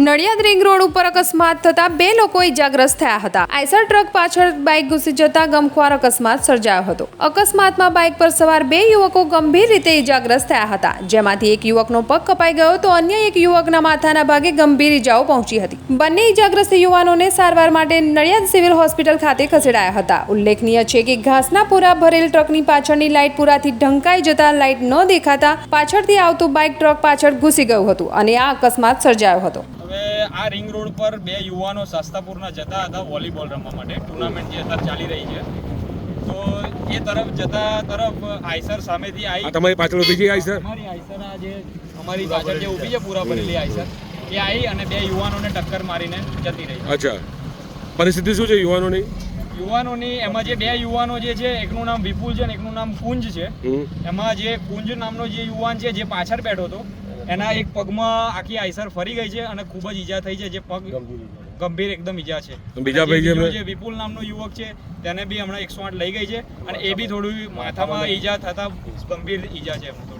Nadiad ring road ઉપર અકસ્માત થતા બે લોકો ઇજાગ્રસ્ત થયા હતા. આઈસર ટ્રક પાછળ બાઇક ઘૂસી જતા ગમખ્વાર અકસ્માત સર્જાયો હતો. અકસ્માતમાં બાઇક પર સવાર બે યુવકો ગંભીર રીતે ઇજાગ્રસ્ત થયા હતા. જેમાંથી એક યુવકનો પગ કપાઈ ગયો તો અન્ય એક યુવકના માથાના ભાગે ગંભીર ઇજાઓ પહોંચી હતી. બંને ઇજાગ્રસ્ત યુવાનોને સારવાર માટે નડિયાદ સિવિલ હોસ્પિટલ ખાતે ખસેડાયા હતા. ઉલ્લેખનીય છે કે ઘાસના પૂરા ભરેલ ટ્રકની પાછળની લાઇટ પૂરાથી ઢંકાઈ જતા લાઇટ ન દેખાતા પાછળથી આવતું બાઇક ટ્રક પાછળ ઘૂસી ગયું હતું અને આ અકસ્માત સર્જાયો હતો. આ રિંગ રોડ પર બે યુવાનો શાસ્તાપુરના જતા હતા વોલીબોલ રમવા માટે. ટુર્નામેન્ટ જે અત્યારે ચાલી રહી છે. તો એ તરફ જતા તરફ આઈસર સામેથી આવી તમારી પાછળ ઊભી છે આઈસર? અમારી આઈસર આ જે અમારી પાછળ જે ઊભી છે પૂરા ભરેલી આઈસર એ આવી અને બે યુવાનોને ટક્કર મારીને જતી રહી અચ્છા. પરિસ્થિતિ શું છે યુવાનોની? યુવાનોની એમાં જે બે યુવાનો જે છે એકનું નામ વિપુલ છે અને એકનું નામ કુંજ છે. એમાં જે કુંજ નામનો જે યુવાન છે જે પાછળ બેઠો હતો એના એક પગમાં આખી આઈસર ફરી ગઈ છે અને ખૂબ જ ઈજા થઈ છે જે પગ ગંભીર એકદમ ઈજા છે. બીજા ભાઈ જે જે વિપુલ નામનો યુવક છે તેને બી હમણાં એકસો આઠ લઈ ગઈ છે અને એ બી થોડું માથામાં ઈજા થતા ગંભીર ઈજા છે એમ થોડું